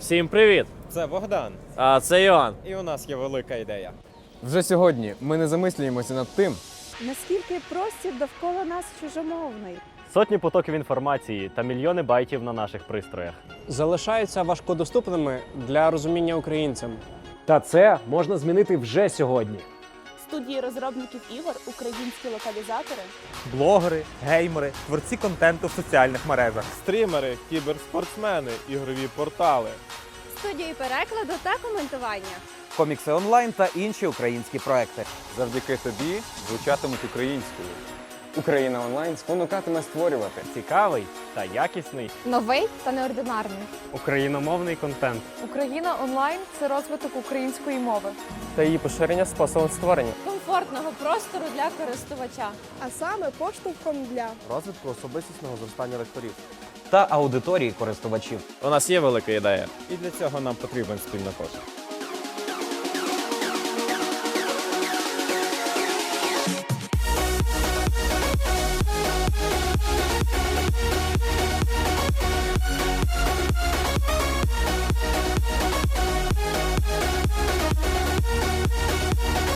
Всім привіт! Це Богдан, А це Іван. і у нас є велика ідея. Вже сьогодні ми не замислюємося над тим, Наскільки простір довкола нас чужомовний? Сотні потоків інформації та мільйони байтів на наших пристроях. залишаються важкодоступними для розуміння українцям. Та це можна змінити вже сьогодні. Студії розробників ігор, українські локалізатори. блогери, геймери, творці контенту в соціальних мережах. Стрімери, кіберспортсмени, ігрові портали. студії перекладу та коментування. Комікси онлайн та інші українські проекти. завдяки тобі звучатимуть українською. Україна онлайн спонукатиме створювати. Цікавий та якісний Новий та неординарний. Україномовний контент. Україна онлайн це розвиток української мови. Та її поширення способом створення. Комфортного простору для користувача. А саме поштовхом для Розвитку особистісного зростання лекторів. Та аудиторії користувачів. У нас є велика ідея. І для цього нам потрібен спільнокошик.